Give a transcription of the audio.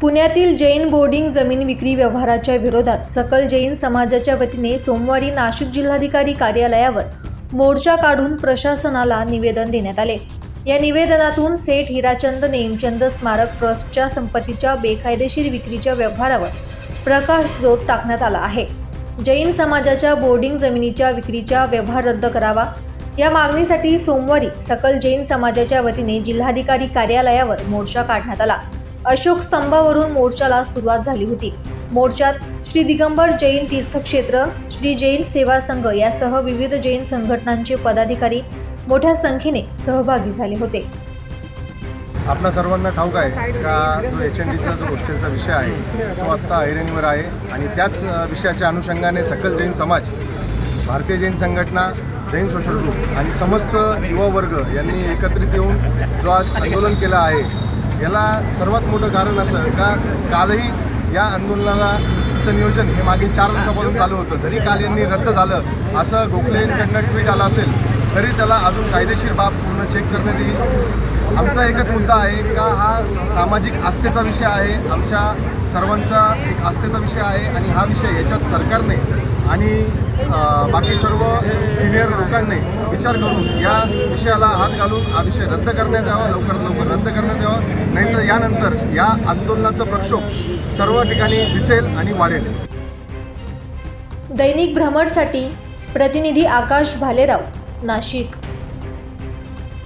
पुण्यातील जैन बोर्डिंग जमीन विक्री व्यवहाराच्या विरोधात सकल जैन समाजाच्या वतीने सोमवारी नाशिक जिल्हाधिकारी कार्यालयावर मोर्चा काढून प्रशासनाला निवेदन देण्यात आले. या निवेदनातून सेठ हिराचंद नेमचंद स्मारक ट्रस्टच्या संपत्तीच्या बेकायदेशीर विक्रीच्या व्यवहारावर प्रकाश जोड टाकण्यात आला आहे. जैन समाजाच्या बोर्डिंग जमिनीच्या विक्रीचा व्यवहार रद्द करावा. या मागणीसाठी सोमवारी सकल जैन समाजाच्या वतीने जिल्हाधिकारी कार्यालयावर मोर्चा काढण्यात आला. अशोक स्तंभावरून मोर्चाला सुरुवात झाली होती. मोर्चात श्री दिगंबर जैन तीर्थक्षेत्र श्री जैन सेवा संघ यासह विविध जैन संघटनांचे पदाधिकारी मोठ्या संख्येने सहभागी झाले होते. आपल्या सर्वांना ठाऊक आहे का जो एच एन डीचा जो गोष्टींचा विषय आहे तो आत्ता ऐरणीवर आहे आणि त्याच विषयाच्या अनुषंगाने सकल जैन समाज भारतीय जैन संघटना जैन सोशल ग्रुप आणि समस्त युवा वर्ग यांनी एकत्रित येऊन जो आज आंदोलन केलं आहे याला सर्वात मोठं कारण असं का कालही या आंदोलनाला नियोजन हे मागील चार वर्षापासून चालू होतं. जरी काल यांनी रद्द झालं असं गोखले यांच्याकडनं ट्विट आलं असेल तरी त्याला अजून कायदेशीर बाब पूर्ण चेक करण्यात येईल. आमचा एकच मुद्दा आहे का हा सामाजिक आस्थेचा विषय आहे आमच्या सर्वांचा एक आस्थेचा विषय आहे आणि हा विषय याच्यात सरकारने आणि बाकी सर्व सिनियर लोकांनी विचार करून या विषयाला हात घालून हा विषय रद्द करण्यात यावा लवकरात लवकर रद्द करण्यात यावा. नाहीतर यानंतर या आंदोलनाचा प्रक्षोभ सर्व ठिकाणी दिसेल आणि वाढेल. दैनिक भ्रमणसाठी प्रतिनिधी आकाश भालेराव नाशिक.